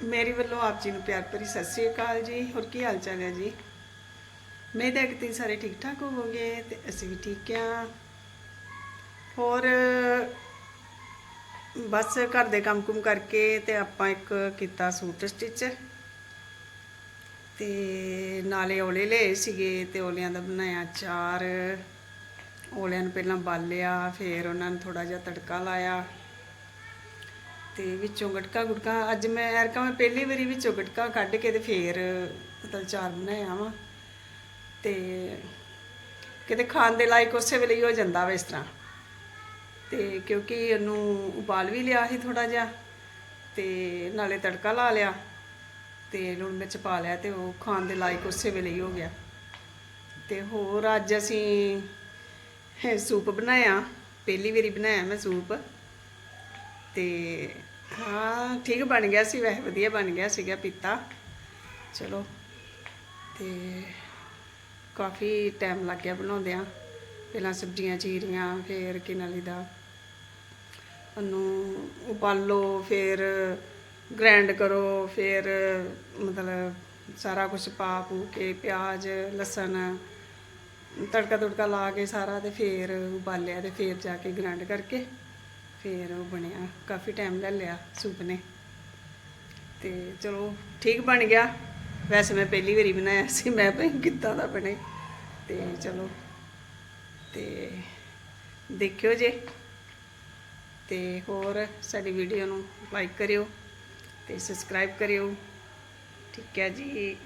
ਮੇਰੀ ਵੱਲੋਂ ਆਪ ਜੀ ਨੂੰ ਪਿਆਰ ਭਰੀ ਸਤਿ ਸ੍ਰੀ ਅਕਾਲ ਜੀ ਹੋਰ ਕੀ ਹਾਲ ਚਾਲ ਹੈ ਜੀ ਮੈਂ ਤਾਂ ਕਿ ਤੁਸੀਂ ਸਾਰੇ ਠੀਕ ਠਾਕ ਹੋਵੋਗੇ ਤੇ ਅਸੀਂ ਵੀ ਠੀਕ ਆ ਹੋਰ ਬਸ ਘਰ ਦੇ ਕੰਮ ਕੁਮ ਕਰਕੇ ਤੇ ਆਪਾਂ ਇੱਕ ਕੀਤਾ ਸੂਟ ਸਟਿਚ ਤੇ ਨਾਲੇ ਓਲੇ ਲਏ ਸੀਗੇ ਤੇ ਓਲਿਆਂ ਦਾ ਬਣਾਇਆ ਚਾਰ ਓਲਿਆਂ ਨੂੰ ਪਹਿਲਾਂ ਬਾਲਿਆ ਫਿਰ ਉਹਨਾਂ ਨੂੰ ਥੋੜਾ ਜਿਹਾ ਤੜਕਾ ਲਾਇਆ ਤੇ ਵਿੱਚੋਂ ਗਟਕਾ ਗੁਟਕਾ, ਅੱਜ ਮੈਂ ਐਰਕਾ ਮੈਂ ਪਹਿਲੀ ਵਾਰੀ ਵਿੱਚੋਂ ਗਟਕਾ ਕੱਢ ਕੇ ਤੇ ਫੇਰ ਮਤਲਬ ਚਾਰ ਬਣਾਇਆ ਵਾ। ਤੇ ਕਿਤੇ ਖਾਣ ਦੇ ਲਾਇਕ ਉਸੇ ਵੇਲੇ ਹੀ ਹੋ ਜਾਂਦਾ ਵਾ ਇਸ ਤਰ੍ਹਾਂ। ਤੇ ਕਿਉਂਕਿ ਉਹਨੂੰ ਉਬਾਲ ਵੀ ਲਿਆ ਸੀ ਥੋੜਾ ਜਿਹਾ ਤੇ ਨਾਲੇ ਤੜਕਾ ਲਾ ਲਿਆ ਤੇ ਲੂਣ ਮਿਰਚ ਪਾ ਲਿਆ ਤੇ ਉਹ ਖਾਣ ਦੇ ਲਾਇਕ ਉਸੇ ਵੇਲੇ ਹੀ ਹੋ ਗਿਆ। ਤੇ ਹੋਰ ਅੱਜ ਅਸੀਂ ਸੂਪ ਬਣਾਇਆ, ਪਹਿਲੀ ਵਾਰੀ ਬਣਾਇਆ ਮੈਂ ਸੂਪ। ਤੇ ਹਾਂ, ਠੀਕ ਬਣ ਗਿਆ ਸੀ, ਵੈਸੇ ਵਧੀਆ ਬਣ ਗਿਆ ਸੀਗਾ ਪੀਤਾ। ਚਲੋ, ਤੇ ਕਾਫੀ ਟਾਈਮ ਲੱਗ ਗਿਆ ਬਣਾਉਂਦਿਆਂ। ਪਹਿਲਾਂ ਸਬਜ਼ੀਆਂ, ਚੀਰੀਆਂ, ਫਿਰ ਕੀ ਨਾਲੀ ਦਾ। ਉਹਨੂੰ ਉਬਾਲੋ, ਫਿਰ ਗ੍ਰਾਈਂਡ ਕਰੋ, ਫਿਰ ਮਤਲਬ ਸਾਰਾ ਕੁਝ ਪਾ ਪੂ ਕੇ ਪਿਆਜ਼, ਲਸਣ ਤੜਕਾ ਤੁੜਕਾ ਲਾ ਕੇ ਸਾਰਾ ਤੇ ਫਿਰ ਉਬਾਲਿਆ ਤੇ ਫਿਰ ਜਾ ਕੇ ਗ੍ਰਾਈਂਡ ਕਰਕੇ। ਫਿਰ ਉਹ ਬਣਿਆ, ਕਾਫੀ ਟਾਈਮ ਲੈ ਲਿਆ ਸੂਪ ਨੇ। ਤੇ ਚਲੋ, ਠੀਕ ਬਣ ਗਿਆ। ਵੈਸੇ ਮੈਂ ਪਹਿਲੀ ਵਾਰੀ ਬਣਾਇਆ ਸੀ, ਮੈਂ ਭਾਈ ਕਿੱਦਾਂ ਦਾ ਬਣੇ। ਤੇ ਚਲੋ, ਤੇ ਦੇਖਿਓ ਜੇ। ਤੇ ਹੋਰ ਸਾਡੀ ਵੀਡੀਓ ਨੂੰ ਲਾਈਕ ਕਰਿਓ ਤੇ ਸਬਸਕ੍ਰਾਈਬ ਕਰਿਓ। ਠੀਕ ਹੈ ਜੀ।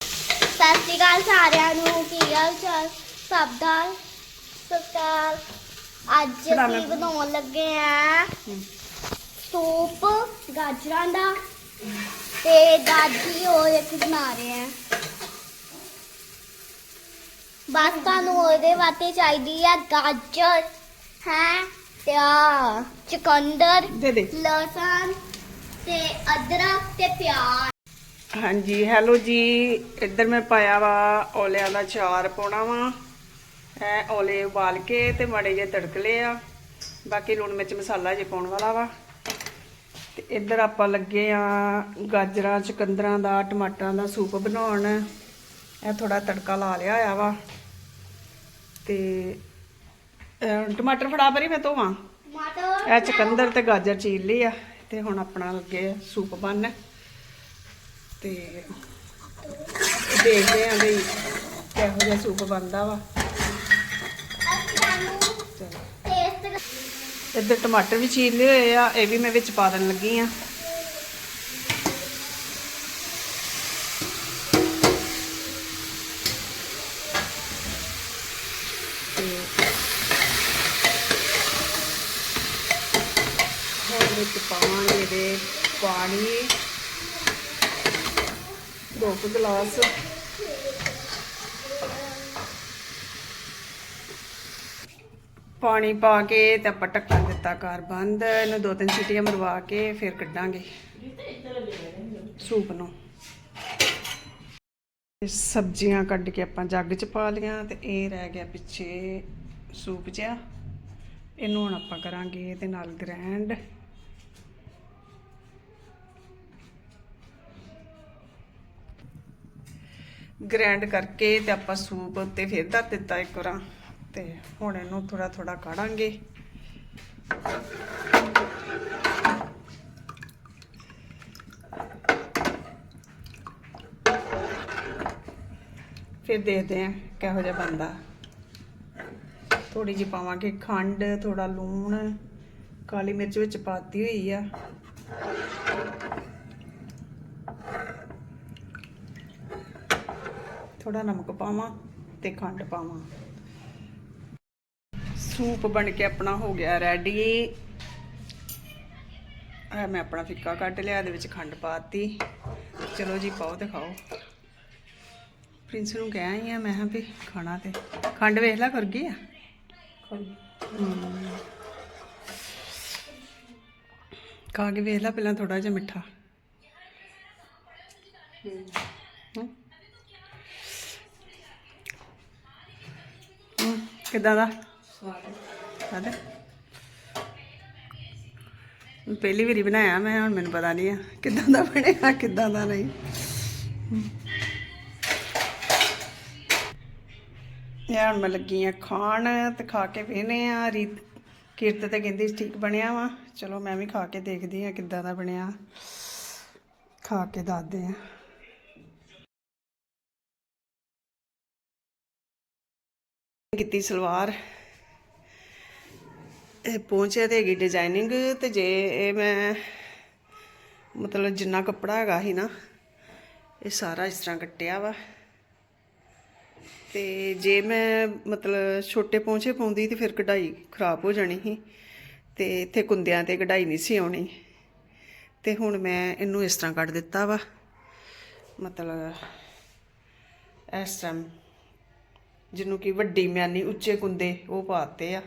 ਸਤਿ ਸ਼੍ਰੀ ਅਕਾਲ ਸਾਰਿਆਂ ਨੂੰ, ਕੀ ਹਾਲ ਚਾਲ? ਸਭ ਦਾ ਸਤਿਕਾਰ ਅੱਜ ਅਸੀਂ। ਬਣਾਉਣ ਲੱਗੇ ਆ ਸੂਪ ਗਾਜਰਾਂ ਦਾ। ਤੇ ਦਾਦੀ ਉਹ ਇੱਕ ਬਣਾ ਰਹੇ ਆ। ਬਸ ਤੁਹਾਨੂੰ ਉਹਦੇ ਵਾਸਤੇ ਚਾਹੀਦੀ ਆ ਗਾਜਰ ਹੈ ਤੇ ਆ ਚੁਕੰਦਰ ਦੇ ਦੇ। ਲਸਣ ਤੇ ਅਦਰਕ ਤੇ ਪਿਆਜ਼। ਹਾਂਜੀ ਹੈਲੋ ਜੀ ਇੱਧਰ ਮੈਂ ਪਾਇਆ ਵਾ ਓਲਿਆਂ ਦਾ ਚਾਰ ਪਾਉਣਾ ਵਾ। ਐ ਓਲੇ ਉਬਾਲ ਕੇ ਤੇ ਮਾੜੇ ਜੇ ਤੜਕ ਲਏ ਆ। ਬਾਕੀ ਲੂਣ ਮਿਰਚ ਮਸਾਲਾ ਜੇ ਪਾਉਣ ਵਾਲਾ ਵਾ। ਤੇ ਇੱਧਰ ਆਪਾਂ ਲੱਗੇ ਆ ਗਾਜਰਾਂ ਚਕੰਦਰਾਂ ਦਾ ਟਮਾਟਰਾਂ ਦਾ ਸੂਪ ਬਣਾਉਣ। ਇਹ ਥੋੜਾ ਤੜਕਾ ਲਾ ਲਿਆ ਆ ਵਾ। ਤੇ ਟਮਾਟਰ ਫੜਾ ਪਰੀ ਮੈਂ ਧੋਵਾਂ? ਟਮਾਟਰ ਇਹ ਚਕੰਦਰ ਤੇ ਗਾਜਰ ਚੀਰ ਲਈ ਆ। ਤੇ ਹੁਣ ਆਪਣਾ ਲੱਗੇ ਸੂਪ ਬਣਨ। ਤੇ ਦੇਖਦੇ ਆਂ ਵੀ ਕਿਹੋ ਜਿਹਾ ਸੂਪ ਬਣਦਾ ਵਾ। ਇੱਧਰ ਟਮਾਟਰ ਵੀ ਚੀਰ ਲਏ ਹੋਏ ਆ, ਇਹ ਵੀ ਮੈਂ ਵਿੱਚ ਪਾ ਦੇਣ ਲੱਗੀ ਆ। ਤੇ ਵਿੱਚ ਪਾਵਾਂਗੇ ਦੇ ਪਾਣੀ, ਦੋ ਕੁ ਗਲਾਸ। ਪਾਣੀ ਪਾ ਕੇ ਤੇ ਆਪਾਂ ਢੱਕਣ ਦਿੱਤਾ ਘਰ ਬੰਦ। ਇਹਨੂੰ ਦੋ ਤਿੰਨ ਸੀਟੀਆਂ ਮਰਵਾ ਕੇ ਫਿਰ ਕੱਢਾਂਗੇ। ਸੂਪ ਨੂੰ। ਸਬਜ਼ੀਆਂ ਕੱਢ ਕੇ ਆਪਾਂ ਜੱਗ 'ਚ ਪਾ ਲੀਆਂ ਤੇ ਇਹ ਰਹਿ ਗਿਆ ਪਿੱਛੇ ਸੂਪ ਜਿਹਾ। ਇਹਨੂੰ ਹੁਣ ਆਪਾਂ ਕਰਾਂਗੇ ਇਹਦੇ ਨਾਲ ਗ੍ਰੈਂਡ। ਗ੍ਰੈਂਡ ਕਰਕੇ ਤੇ ਆਪਾਂ ਸੂਪ ਉੱਤੇ ਫਿਰ ਧਰ ਦਿੱਤਾ ਇੱਕ ਵਾਰ। ਤੇ ਹੁਣ ਇਹਨੂੰ ਥੋੜਾ ਥੋੜਾ ਕਾੜਾਂਗੇ। ਫਿਰ ਦੇਖਦੇ ਆਂ ਕਿਹੋ ਜਿਹਾ ਬੰਦਾ ਥੋੜੀ ਜਿਹੀ ਪਾਵਾਂਗੇ ਖੰਡ ਥੋੜਾ ਲੂਣ, ਕਾਲੀ ਮਿਰਚ ਵਿੱਚ ਪਾਤੀ ਹੋਈ ਆ। ਥੋੜਾ ਨਮਕ ਪਾਵਾਂ ਤੇ ਖੰਡ ਪਾਵਾਂ। ਸੂਪ ਬਣ ਕੇ ਆਪਣਾ ਹੋ ਗਿਆ ਰੈਡੀ ਆ ਮੈਂ ਆਪਣਾ ਫਿੱਕਾ ਕੱਢ ਲਿਆ ਇਹਦੇ ਵਿੱਚ ਖੰਡ ਪਾਤੀ। ਚਲੋ ਜੀ ਪਾਓ ਤੇ ਖਾਓ। ਪ੍ਰਿੰਸ ਨੂੰ ਕਹਿ ਆਈ ਆ ਮੈਂ ਕਿਹਾ ਵੀ ਖਾਣਾ ਤੇ। ਖੰਡ ਵੇਖ ਲੈ ਕਰ ਗਈ ਆ। ਖਾ ਕੇ ਵੇਖ ਲੈ ਪਹਿਲਾਂ ਥੋੜਾ ਜਿਹਾ ਮਿੱਠਾ। ਕਿੱਦਾਂ ਦਾ? ਸਵਾਦ ਪਹਿਲੀ ਵਾਰੀ ਬਣਾਇਆ ਮੈਂ, ਹੁਣ ਮੈਨੂੰ ਪਤਾ ਨਹੀਂ ਆ। ਕਿੱਦਾਂ ਦਾ ਬਣਿਆ, ਕਿੱਦਾਂ ਦਾ ਨਹੀਂ। ਇਹ ਹੁਣ ਮੈਂ ਲੱਗੀ ਆ ਖਾਣ, ਤੇ ਖਾ ਕੇ ਵੇਨੇ ਆ, ਰੀਤ ਕੀਰਤ ਤੇ ਕਹਿੰਦੀ ਠੀਕ ਬਣਿਆ ਵਾ। ਚਲੋ ਮੈਂ ਵੀ ਖਾ ਕੇ ਦੇਖਦੀ ਆ ਕਿੱਦਾਂ ਦਾ ਬਣਿਆ। ਖਾ ਕੇ ਦੱਸਦੇ ਆ। ਕੀਤੀ ਸਲਵਾਰ। ਇਹ ਪਹੁੰਚਿਆ ਤੇ ਹੈਗੀ ਡਿਜ਼ਾਈਨਿੰਗ ਤੇ ਜੇ ਇਹ ਮੈਂ ਮਤਲਬ ਜਿੰਨਾ ਕੱਪੜਾ ਹੈਗਾ ਸੀ ਨਾ, ਇਹ ਸਾਰਾ ਇਸ ਤਰ੍ਹਾਂ ਕੱਟਿਆ ਵਾ। ਤੇ ਜੇ ਮੈਂ ਮਤਲਬ ਛੋਟੇ ਪਹੁੰਚੇ ਪਾਉਂਦੀ ਤੇ ਫਿਰ ਕਢਾਈ ਖਰਾਬ ਹੋ ਜਾਣੀ ਸੀ ਤੇ ਇੱਥੇ ਕੁੰਦਿਆਂ ਤੇ ਕਢਾਈ ਨਹੀਂ ਸੀ ਆਉਣੀ। ਤੇ ਹੁਣ ਮੈਂ ਇਹਨੂੰ ਇਸ ਤਰ੍ਹਾਂ ਕੱਟ ਦਿੱਤਾ ਵਾ। ਮਤਲਬ ਇਸ ਤਰ੍ਹਾਂ ਜਿਹਨੂੰ ਕਿ ਵੱਡੀ ਮਿਆਨੀ ਉੱਚੇ ਕੁੰਦੇ ਉਹ ਪਾਤੇ ਆ।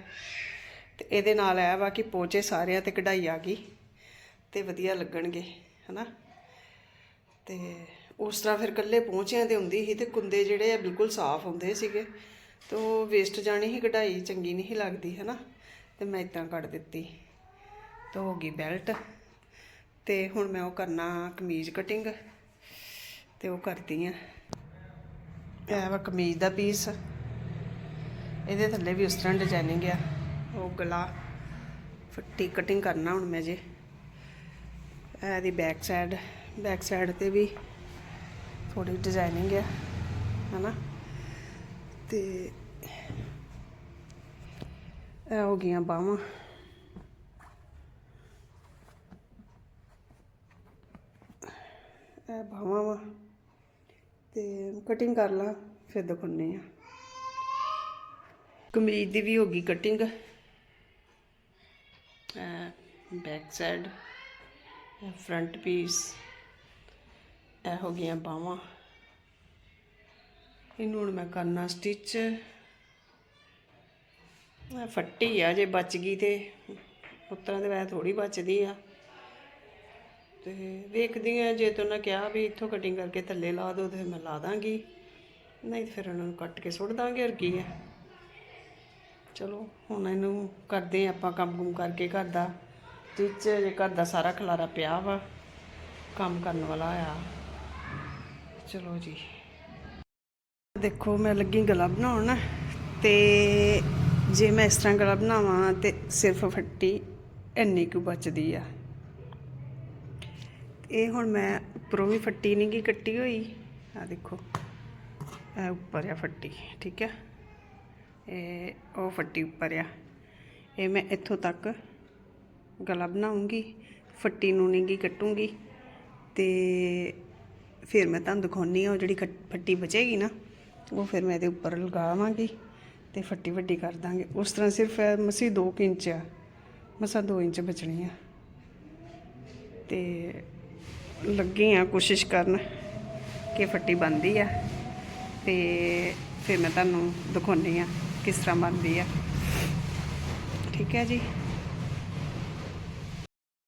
ਤੇ ਇਹਦੇ ਨਾਲ ਇਹ ਵਾ ਕਿ ਪੋਚੇ ਸਾਰਿਆਂ ਤੇ ਕਢਾਈ ਆ ਗਈ ਤੇ ਵਧੀਆ ਲੱਗਣਗੇ, ਹਨਾ? ਤੇ ਉਸ ਤਰ੍ਹਾਂ ਫਿਰ ਕੱਲੇ ਪਹੁੰਚਿਆਂ ਤੇ ਹੁੰਦੀ ਸੀ ਤੇ ਕੁੰਦੇ ਜਿਹੜੇ ਆ ਬਿਲਕੁਲ ਸਾਫ਼ ਹੁੰਦੇ ਸੀਗੇ ਤੇ ਉਹ ਵੇਸਟ ਜਾਣੀ ਹੀ ਕਢਾਈ ਚੰਗੀ ਨਹੀਂ ਸੀ ਲੱਗਦੀ, ਹਨਾ? ਤੇ ਮੈਂ ਇਦਾਂ ਕੱਢ ਦਿੱਤੀ ਤੇ ਹੋ ਗਈ ਬੈਲਟ ਤੇ ਹੁਣ ਮੈਂ ਉਹ ਕਰਨਾ ਕਮੀਜ਼ ਕਟਿੰਗ ਤੇ ਉਹ ਕਰਦੀ ਆ। ਇਹ ਵਾ ਕਮੀਜ਼ ਦਾ ਪੀਸ ਇਹਦੇ ਥੱਲੇ ਵੀ ਉਸ ਤਰ੍ਹਾਂ ਡਿਜ਼ਾਈਨਿੰਗ ਆ। ਉਹ ਗਲਾ ਫੱਟੀ ਕਟਿੰਗ ਕਰਨਾ ਹੁਣ ਮੈਂ ਜੇ। ਇਹਦੀ ਬੈਕ ਸਾਈਡ ਬੈਕ ਸਾਈਡ ਤੇ ਵੀ ਥੋੜੀ ਡਿਜ਼ਾਈਨਿੰਗ ਆ, ਹਨਾ? ਤੇ ਇਹ ਹੋ ਗਈਆਂ ਬਾਹਾਂ। ਇਹ ਬਾਹਾਂ ਵਾ। ਤੇ ਕਟਿੰਗ ਕਰ ਲਾਂ, ਫਿਰ ਦਿਖਾਉਂਦੇ ਆ ਕਮੀਜ਼ ਦੀ ਵੀ ਹੋ ਗਈ cutting back side front piece ਇਹ ਹੋ ਗਈਆਂ ਬਾਹਾਂ। ਇਹਨੂੰ ਹੁਣ ਮੈਂ ਕਰਨਾ ਸਟਿਚ ਇਹ ਫੱਟੀ ਆ, ਜੇ ਬਚ ਗਈ ਤੇ ਪੁੱਤਰਾਂ ਦੇ ਵੈਸੇ ਥੋੜੀ ਬਚਦੀ ਆ। ਤੇ ਵੇਖਦੀ ਆ, ਜੇ ਤੂੰ ਨਾ ਕਿਹਾ ਵੀ ਇੱਥੋਂ ਕਟਿੰਗ ਕਰਕੇ ਥੱਲੇ ਲਾ ਦੋ ਤੇ ਫਿਰ ਮੈਂ ਲਾ ਦਾਂਗੀ। ਨਹੀਂ ਤੇ ਫਿਰ ਉਹਨਾਂ ਨੂੰ ਕੱਟ ਕੇ ਸੁੱਟ ਦਾਂਗੇ, ਹੋਰ ਕੀ ਹੈ ਚਲੋ, ਹੁਣ ਇਹਨੂੰ ਕਰਦੇ ਆਪਾਂ ਕੰਮ ਕੁਮ ਕਰਕੇ ਘਰ ਦਾ। ਸਟਿਚ ਜੇ ਘਰ ਦਾ ਸਾਰਾ ਖਲਾਰਾ ਪਿਆ ਵਾ, ਕੰਮ ਕਰਨ ਵਾਲਾ ਆ। ਚਲੋ ਜੀ। ਦੇਖੋ, ਮੈਂ ਲੱਗੀ ਗਲਾ ਬਣਾਉਣ ਤੇ ਜੇ ਮੈਂ ਇਸ ਤਰ੍ਹਾਂ ਗਲਾ ਬਣਾਵਾਂ ਤੇ ਸਿਰਫ ਫੱਟੀ ਇੰਨੀ ਕੁ ਬਚਦੀ ਆ। ਇਹ ਹੁਣ ਮੈਂ ਉੱਪਰੋਂ ਵੀ ਫੱਟੀ ਨਹੀਂ ਗੀ, ਕੱਟੀ ਹੋਈ। ਆ ਦੇਖੋ, ਇਹ ਉੱਪਰ ਆ ਫੱਟੀ, ਠੀਕ ਹੈ ਇਹ ਉਹ ਫੱਟੀ ਉੱਪਰ ਆ। ਇਹ ਮੈਂ ਇੱਥੋਂ ਤੱਕ ਗਲਾ ਬਣਾਉਂਗੀ, ਫੱਟੀ ਨੂੰ ਨਹੀਂ ਕੱਟੂੰਗੀ ਤੇ ਫਿਰ ਮੈਂ ਤੁਹਾਨੂੰ ਦਿਖਾਉਣੀ ਆ ਉਹ ਜਿਹੜੀ ਖੱਟ- ਫੱਟੀ ਬਚੇਗੀ ਨਾ, ਉਹ ਫਿਰ ਮੈਂ ਇਹਦੇ ਉੱਪਰ ਲਗਾਵਾਂਗੀ ਤੇ ਫੱਟੀ ਵੱਡੀ ਕਰ ਦਾਂਗੇ। ਉਸ ਤਰ੍ਹਾਂ ਸਿਰਫ ਇਹ ਮਸੀ 2 ਇੰਚ ਆ, ਮਸਾ 2 ਇੰਚ ਬਚਣੀ ਆ। ਤੇ ਲੱਗੇ ਆ ਕੋਸ਼ਿਸ਼ ਕਰਨ ਕਿ ਫੱਟੀ ਬਣਦੀ ਆ ਤੇ ਫਿਰ ਮੈਂ ਤੁਹਾਨੂੰ ਦਿਖਾਉਣੀ ਆ ਕਿਸ ਤਰ੍ਹਾਂ ਬਣਦੀ ਆ। ਠੀਕ ਹੈ ਜੀ।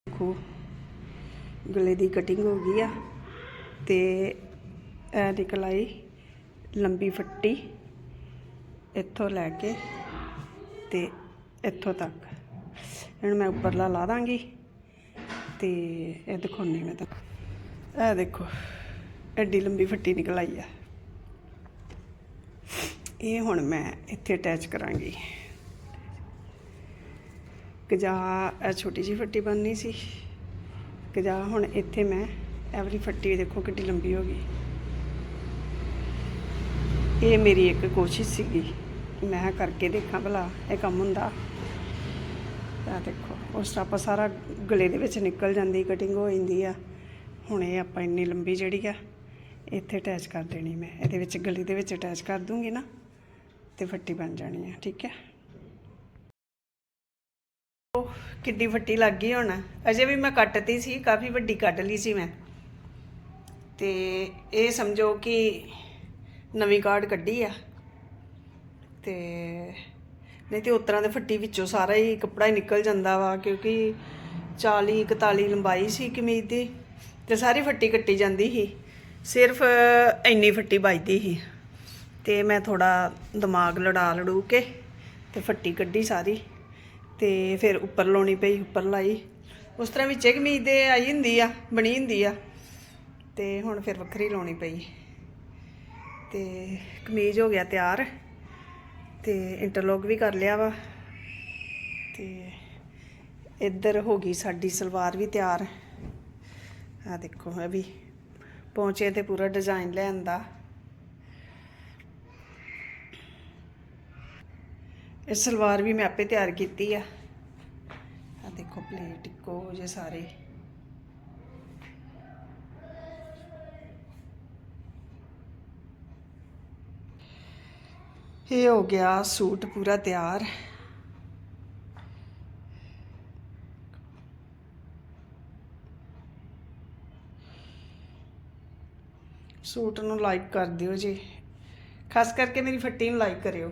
ਦੇਖੋ, ਗਲੇ ਦੀ ਕਟਿੰਗ ਹੋ ਗਈ ਆ ਤੇ ਇਹ ਨਿਕਲ ਆਈ ਲੰਬੀ ਫੱਟੀ ਇੱਥੋਂ ਲੈ ਕੇ ਤੇ ਇੱਥੋਂ ਤੱਕ। ਇਹਨੂੰ ਮੈਂ ਉੱਪਰਲਾ ਲਾ ਦਾਂਗੀ ਤੇ ਇਹ ਦਿਖਾਉਣੀ ਮੈਂ ਤਾਂ ਇਹ ਦੇਖੋ, ਐਡੀ ਲੰਬੀ ਫੱਟੀ ਨਿਕਲ ਆਈ ਆ। ਇਹ ਹੁਣ ਮੈਂ ਇੱਥੇ ਅਟੈਚ ਕਰਾਂਗੀ। ਕਜਾ ਇਹ ਛੋਟੀ ਜਿਹੀ ਫੱਟੀ ਬਣਨੀ ਸੀ ਕਜਾ ਹੁਣ ਇੱਥੇ ਮੈਂ ਐਵਰੀ ਫੱਟੀ ਦੇਖੋ ਕਿੰਨੀ ਲੰਬੀ ਹੋ ਗਈ। ਇਹ ਮੇਰੀ ਇੱਕ ਕੋਸ਼ਿਸ਼ ਸੀਗੀ ਮੈਂ ਕਰਕੇ ਦੇਖਾਂ ਭਲਾ ਇਹ ਕੰਮ ਹੁੰਦਾ। ਆ ਦੇਖੋ, ਉਸ ਤਰ੍ਹਾਂ ਆਪਾਂ ਸਾਰਾ ਗਲੇ ਦੇ ਵਿੱਚ ਨਿਕਲ ਜਾਂਦੀ ਕਟਿੰਗ ਹੋ ਜਾਂਦੀ ਆ। ਹੁਣ ਇਹ ਆਪਾਂ ਇੰਨੀ ਲੰਬੀ ਜਿਹੜੀ ਆ, ਇੱਥੇ ਅਟੈਚ ਕਰ ਦੇਣੀ ਮੈਂ। ਇਹਦੇ ਵਿੱਚ ਗਲੀ ਦੇ ਵਿੱਚ ਅਟੈਚ ਕਰ ਦੂੰਗੀ ਨਾ। ਤੇ ਫੱਟੀ ਬਣ ਜਾਣੀ ਆ, ਠੀਕ ਹੈ ਕਿੱਡੀ ਫੱਟੀ ਲੱਗ ਗਈ ਹੁਣ। ਅਜੇ ਵੀ ਮੈਂ ਕੱਟਤੀ ਸੀ, ਕਾਫੀ ਵੱਡੀ ਕੱਟ ਲਈ ਸੀ ਮੈਂ। ਤੇ ਇਹ ਸਮਝੋ ਕਿ ਨਵੀਂ ਕਾਰਡ ਕੱਢੀ ਆ। ਤੇ ਨਹੀਂ ਤੇ ਉਤਰਾਂ ਦੇ ਫੱਟੀ ਵਿੱਚੋਂ ਸਾਰਾ ਹੀ ਕੱਪੜਾ ਹੀ ਨਿਕਲ ਜਾਂਦਾ ਵਾ, ਕਿਉਂਕਿ 40 41 ਲੰਬਾਈ ਸੀ ਕਮੀਜ਼ ਦੀ ਤੇ ਸਾਰੀ ਫੱਟੀ ਕੱਟੀ ਜਾਂਦੀ ਸੀ। ਸਿਰਫ ਇੰਨੀ ਫੱਟੀ ਵੱਜਦੀ ਸੀ। ਤੇ ਮੈਂ ਥੋੜਾ ਦਿਮਾਗ ਲੜਾ ਲੜੂ ਕੇ ਤੇ ਫੱਟੀ ਕੱਢੀ ਸਾਰੀ ਤੇ ਫਿਰ ਉੱਪਰ ਲਾਉਣੀ ਪਈ, ਉੱਪਰ ਲਾਈ। ਉਸ ਤਰ੍ਹਾਂ ਵਿੱਚੇ ਕਮੀਜ਼ ਦੇ ਆਈ ਹੁੰਦੀ ਆ, ਬਣੀ ਹੁੰਦੀ ਆ। ਤੇ ਹੁਣ ਫਿਰ ਵੱਖਰੀ ਲਾਉਣੀ ਪਈ। ਤੇ ਕਮੀਜ਼ ਹੋ ਗਿਆ ਤਿਆਰ ਤੇ ਇੰਟਰਲੋਕ ਵੀ ਕਰ ਲਿਆ ਵਾ। ਤੇ ਇੱਧਰ ਹੋ ਗਈ ਸਾਡੀ ਸਲਵਾਰ ਵੀ ਤਿਆਰ। ਆ ਦੇਖੋ, ਇਹ ਵੀ ਪਹੁੰਚੇ ਤੇ ਪੂਰਾ ਡਿਜ਼ਾਈਨ ਲੈਣ ਦਾ। ਇਹ ਸਲਵਾਰ ਵੀ ਮੈਂ ਆਪੇ ਤਿਆਰ ਕੀਤੀ ਆ। ਆ ਦੇਖੋ ਪਲੇਟ ਇੱਕੋ ਜੇ ਸਾਰੇ। ਇਹ ਹੋ ਗਿਆ ਸੂਟ ਪੂਰਾ ਤਿਆਰ। ਸੂਟ ਨੂੰ ਲਾਈਕ ਕਰ ਦਿਓ ਜੀ। ਖਾਸ ਕਰਕੇ ਮੇਰੀ ਫੱਟੀ ਨੂੰ ਲਾਈਕ ਕਰਿਓ।